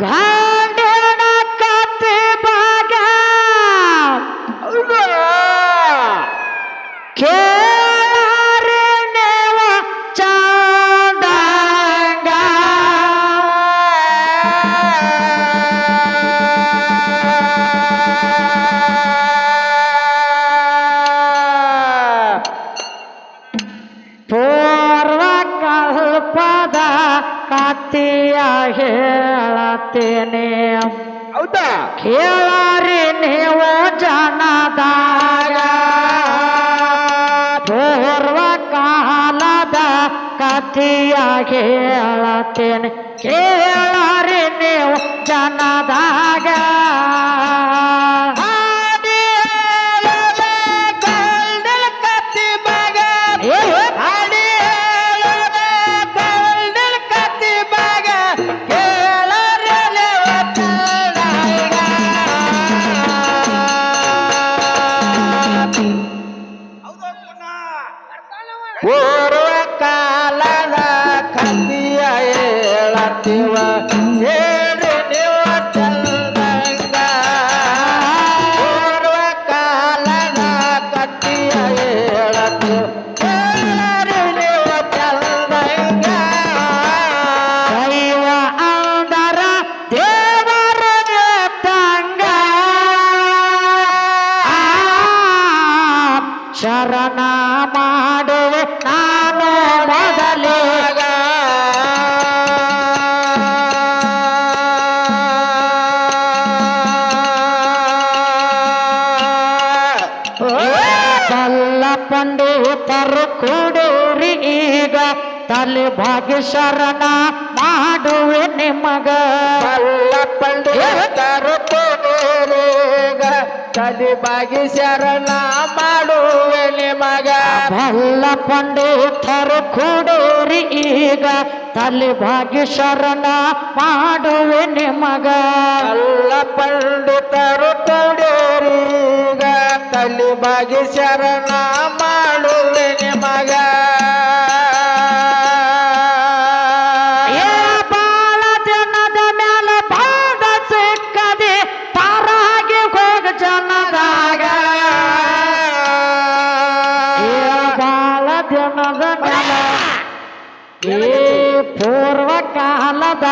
ಗಾಂಡಿನ ಚಂದಂಗ ಪೂರ್ವ ಕಲ್ಪದ ಕತ್ತಿಯ ಹೇಳತ್ತೇನೆ ಹೌದಾ? ಕೇಳಾರಿ ನೀವು ಜನದಾಗ. ಪೂರ್ವ ಕಾಲದ ಕಥೆಯ ಹೇಳತ್ತೇನೆ ಕೇಳಾರಿ ನೀವು ಜನದಾಗ. ಪೂರ್ವ ಕಾಲದ ಕತಿಯ ಹೇಳತ್ತೀವ ಹೇಳ್ರಿ ನೀವು ಚಂದಂಗ ಪೂರ್ವ ಕಾಲದ ಕತಿಯ ಹೇಳತ್ತೀವ ಹೇಳ್ರಿ ನೀವು ಚಂದಂಗ ದೈವ ಅಂದರ ದೇವರ ತಂಗ ಶರಣ ಬಲ್ಲ ಪಂಡಿತರು ಕೂಡೂರಿ ಈಗ. ತಲೆ ಭಾಗ್ಯ ಶರಣ ಮಾಡುವೆ ನಿಮಗ. ಬಲ್ಲ ಈಗ. ತಲೆ ಭಾಗ್ಯ ಶರಣ ಮಾಡುವೆ ನಿಮಗ. ಬಲ್ಲ ಪಂಡಿತರು ಕೂಡೂರಿ ಈಗ. ತಲೆ ಭಾಗ್ಯ ಶರಣ ಮಾಡುವೆ ನಿಮಗ. ಅಲ್ಲ ಪಂಡಿತರು ತಲಿಬಾಗಿ ಶರಣ ಮಾಡುವೆ ನಿಮಗ. ಬಾಳ ಜನದ ಬಾದ ಸಿಕ್ಕದೆ ಪಾರಾಗಿ ಹೋಗ ಜನದಾಗ. ಬಾಳ ಜನದ ಈ ಪೂರ್ವ ಕಾಲದ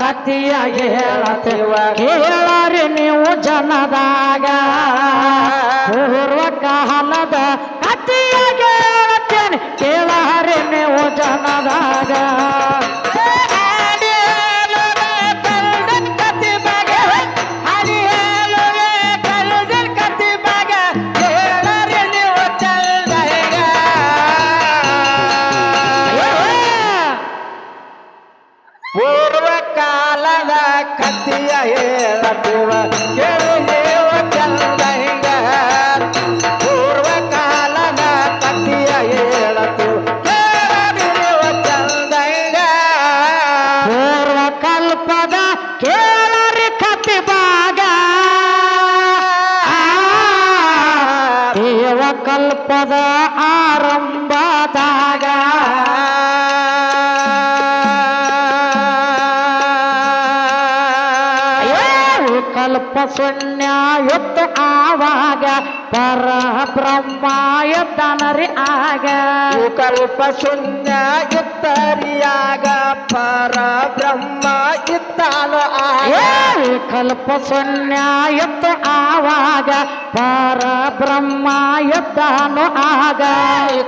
ಕಥೆಯ ಹೇಳತಿವ ಕೇಳರಿ ನೀವು ಜನದಾಗ. ಪೂರ್ವ ಕಾಲದ ಕಥೆಯ ಹೇಳತ್ತೇನೆ ಕೇಳಾರಿ ನೀವು ಜನದಾಗ. ಕಲ್ಪ ಶೂನ್ಯ ಯುದ್ಧ ಆವಾಗ ಪರ ಬ್ರಹ್ಮ ಎತ್ತನರಿ ಆಗ. ಕಲ್ಪ ಶೂನ್ಯ ಇತ್ತರಿಯಾಗ ಪರ ಬ್ರಹ್ಮ ಇತ್ತಾನು ಆಗ. ಕಲ್ಪ ಶೂನ್ಯ ಯುದ್ಧ ಆವಾಗ ಪರ ಬ್ರಹ್ಮ ಯುದ್ಧನು ಆಗ.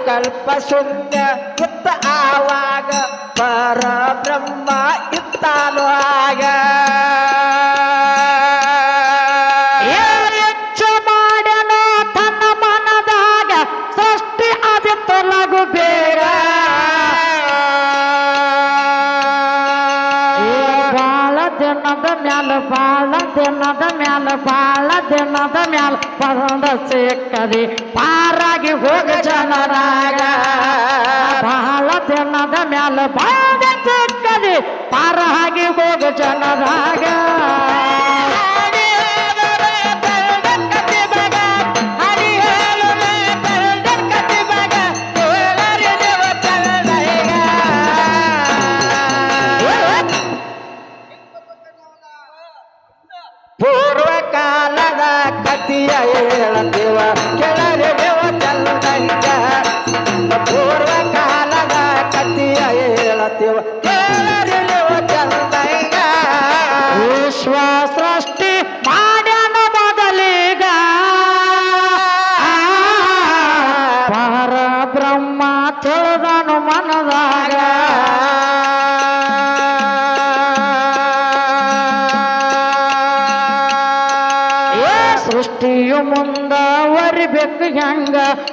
ಕಲ್ಪ ಶೂನ್ಯ ಬಾಳ ದಿನದ ಮ್ಯಾಲ ಪರಂದ ಸಿಕ್ಕದೆ, ಪಾರಾಗಿ ಹೋಗ ಜನರಾಗ. ಬಾಳ ದಿನದ ಮ್ಯಾಲ ಬಾಳ ಸಿಕ್ಕದೆ, ಪಾರಾಗಿ ಹೋಗ ಜನರಾಗ.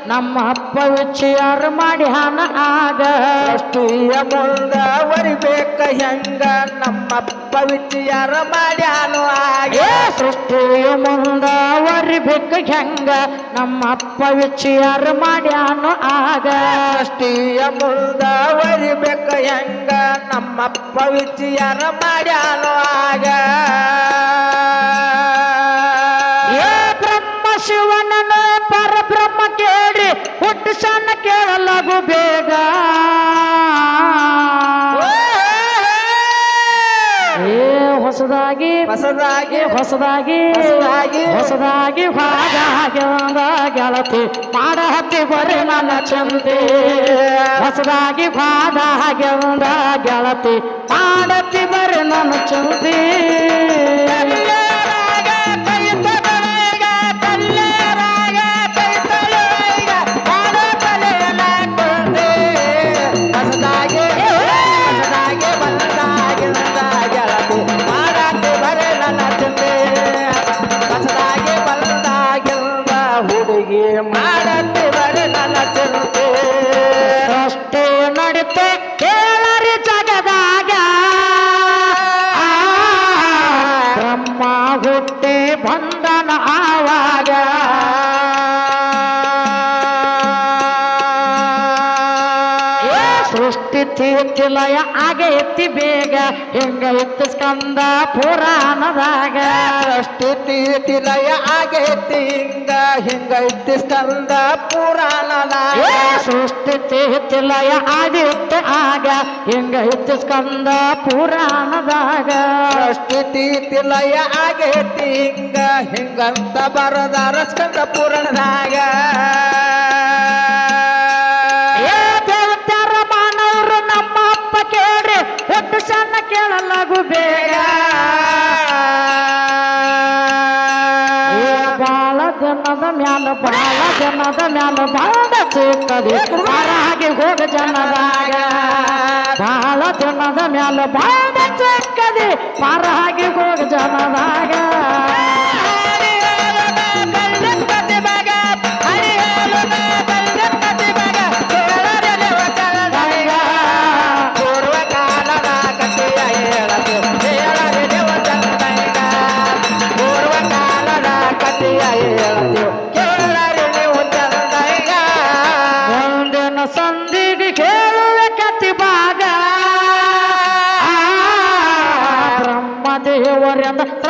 ನಮ್ಮ ಅಪ್ಪ ವಿಚಾರ ಮಾಡಿ ಹಣ ಆಗ? ಸೃಷ್ಟಿಯ ಮುಂದ ಒರಿಬೇಕ ಹೆಂಗ? ನಮ್ಮಪ್ಪ ವಿಚಾರ ಮಾಡಿ ಹಾನು ಆಗ? ಸೃಷ್ಟಿಯ ಮುಂದ ಒರಿಬೇಕು ಹೆಂಗ? ನಮ್ಮ ಅಪ್ಪ ವಿಚಾರ ಮಾಡ್ಯಾನು ಆಗ? ಸೃಷ್ಟಿಯ ಮುಂದ ಒರಿಬೇಕ ಹೆಂಗ? ನಮ್ಮಪ್ಪ ವಿಚಾರ ಮಾಡ್ಯಾನು ಆಗ? ಹುಟ್ಟು ಸಣ್ಣ ಕೇಳಲಾಗು ಬೇಗ. ಏ ಹೊಸದಾಗಿ ಹೊಸದಾಗಿ ಹೊಸದಾಗಿ ಹೊಸದಾಗಿ. ಹೊಸದಾಗಿ ಭಾಗ ಗೆಳತಿ ಮಾಡ ಹತ್ತಿ ಬರೆ ನನ್ನ ಚಂದೆ ಹೊಸದಾಗಿ ಭಾಗ ಗೆಳತಿ ಮಾಡತಿ ಬರೆ ನನ್ನ ಚಂದೆ ಹುಡುಗಿ ಮಾಡಾತಿ ಬರೆ ನನ್ನ ಚಿಂತೆ ಅಷ್ಟು ನಡಿತೆ ಕೇಳರಿ ಜಗದಾಗ. ಬ್ರಹ್ಮ ಹುಟ್ಟಿ ಬಂಧನ ಆವಾಗ. ಸೃಷ್ಟಿ ಬೇಗ ಹೆಂಗ ಇತ್ತು ಸ್ಕಂದ ಪುರಾಣದಾಗ? ಅಷ್ಟು ತಿಲಯ ಆಗೈತಿ ಹಿಂಗ ಹಿಂಗ ಇತ್ತು ಸ್ಕಂದ ಪುರಾಣದಾಗ ಸೃಷ್ಟಿ ತೀರ್ತಿಲಯ ಆಗಿತ್ತು ಆಗ ಹಿಂಗ ಇತ್ತು ಸ್ಕಂದ ಪುರಾಣದಾಗ. ಅಷ್ಟು ತಿಲಯ ಆಗೈತಿ ಹಿಂಗ ಹಿಂಗಂತ ಬರದಾರ ಸ್ಕಂದ ಪುರಾಣದಾಗ. ಕೇಳಲಾಗು ಬೇಗ ಬಾಳ ಜನದ ಮ್ಯಾಲ ಬಾಳ ಜನದ ಮ್ಯಾಲ ಬಾಳ ಚಿಕ್ಕದಿ ಹಾಗೆ ಹೋಗ ಜನದಾಗ ಬಾಳ ಜನದ ಮ್ಯಾಲ ಬಾಳ ಚಿಕ್ಕದಿ. ಹಾಗೆ ಹೋಗ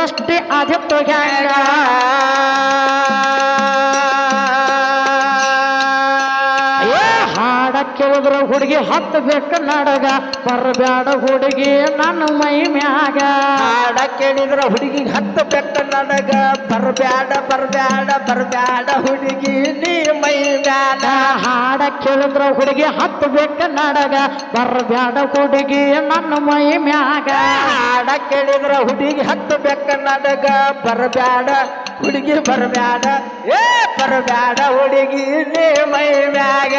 ಸೃಷ್ಟಿ ಆದಿತ್ತು ಹಾಡ ಕೇಳಿದ್ರ ಹುಡುಗಿ ಹತ್ತು ಬೇಕು ನಡಗ ಬರಬೇಡ ಹುಡುಗಿ ನನ್ನ ಮೈ ಮ್ಯಾಗ. ಹಾಡ ಕೇಳಿದ್ರ ಹುಡುಗಿ ಹತ್ತು ಬೆಟ್ಟ ನನಗ. ಬರ್ಬ್ಯಾಡ ಬರ್ಬ್ಯಾಡ ಬರ್ಬ್ಯಾಡ ಹುಡುಗಿ, ನೀ ಮೈ ಬ್ಯಾಡ ಹಾಡ ಕೇಳಿದ್ರ ಹುಡುಗಿ ಹತ್ತು ಬೆಟ್ಟ ನಡಗ ಬರ್ಬ್ಯಾಡ ಹುಡುಗಿ ನನ್ನ ಮೈ ಮ್ಯಾಗ. ಹಾಡ ಕೇಳಿದ್ರ ಹುಡುಗಿ ಹತ್ತು ಬೆಟ್ಟ ನಡಗ ಬರ್ಬ್ಯಾಡ ಹುಡುಗಿ ಬರ್ಬ್ಯಾಡ. ಏ, ಬರ್ಬ್ಯಾಡ ಹುಡುಗಿ, ನೀ ಮೈ ಮ್ಯಾಗ.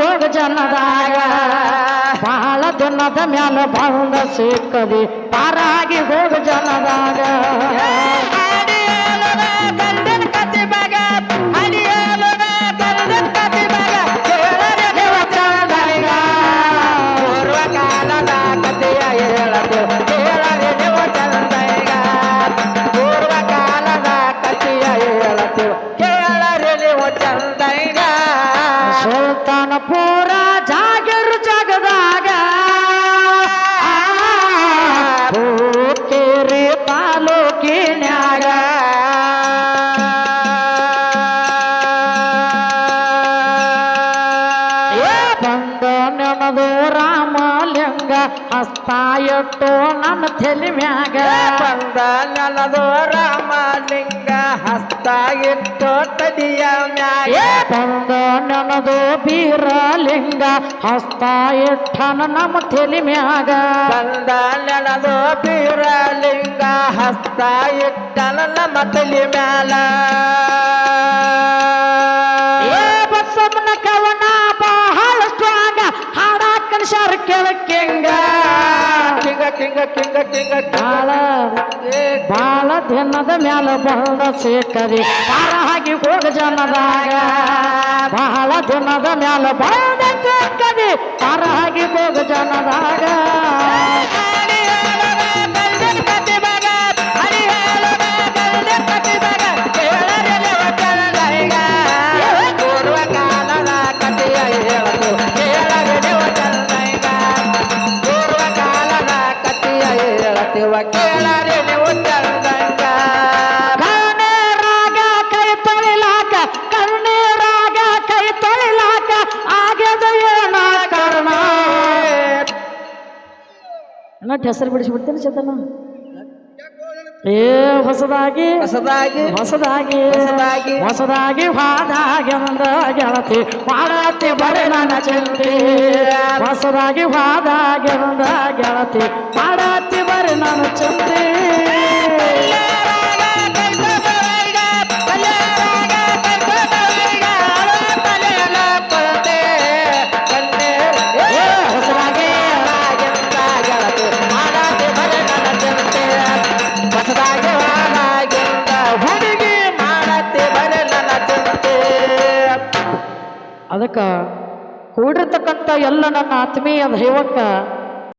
ಹಾಗೆ ಜನದಾಗ. ಬಾಳ ದಿನದ ಮ್ಯಾಲ ಬಂದ ಸಿಕ್ಕದಿ ಪಾರಾಗಿ ಹೋಗ ಜನದಾಗ. ತಲೆ ಮ್ಯಾಗ. ಬಂದ ನೆಲದು ರಾಮಲಿಂಗ ಹಸ್ತ ಇಟ್ಟು ತಡಿಯ ಮ್ಯಾಗ. ಬಂದ ನೆನದು ಬೀರಲಿಂಗ ಹಸ್ತ ಇಟ್ಟನ ನಮ್ಮ ತಲೆ ಮ್ಯಾಗ. ಬಂದ ನೆಲದು ಬೀರಲಿಂಗ ಹಸ್ತ ಇಟ್ಟನ ನಮ್ಮ ತಲಿ ಮ್ಯಾಲ. ಬಸಮ್ಮನ ಕವನ ಬಹಳ ಸ್ಟ್ರಾಂಗ ಹಾಡಾಕನ ಶಾರ ಕೆಳಕ್ಕೆಂಗ ಕಿಂಗ ಕಿಂಗ ಕಿಂಗ ಬಾಳ ಬಾಳ ದಿನದ ಮ್ಯಾಲ ಬಂದ ಸೇಕರಿ, ಪಾರ ಹಾಕಿ ಹೋಗ ಜನದಾಗ. ಬಹಳ ದಿನದ ಮ್ಯಾಲ ಬಂದ ಸೇಕರಿ, ಪಾರ ಹಾಕಿ ಹೋಗ ಜನದಾಗ. ನಟ್ ಹೆಸರು ಬಿಡಿಸ್ಬಿಡ್ತೀನಿ ಚೇತನ. ಏ ಹೊಸದಾಗಿ ಹೊಸದಾಗಿ ಹೊಸದಾಗಿ ಹೊಸದಾಗಿ ಹೊಸದಾಗಿ ಹಾದಾಗೆ ಒಂದ ಗೆಳತಿ ಮಾಡತಿ ಬರೆ ನನ್ನ ಚಿಂತೆ ಹೊಸದಾಗಿ ಹಾದಾಗೆ ಒಂದ ಗೆಳತಿ ಮಾಡತಿ ಬರೆ ನನ್ನ ಚಿಂತೆ ಅದಕ್ಕ ಕೂಡಿರ್ತಕ್ಕಂಥ ಎಲ್ಲ ನನ್ನ ಆತ್ಮೀಯ ದೈವಕ್ಕ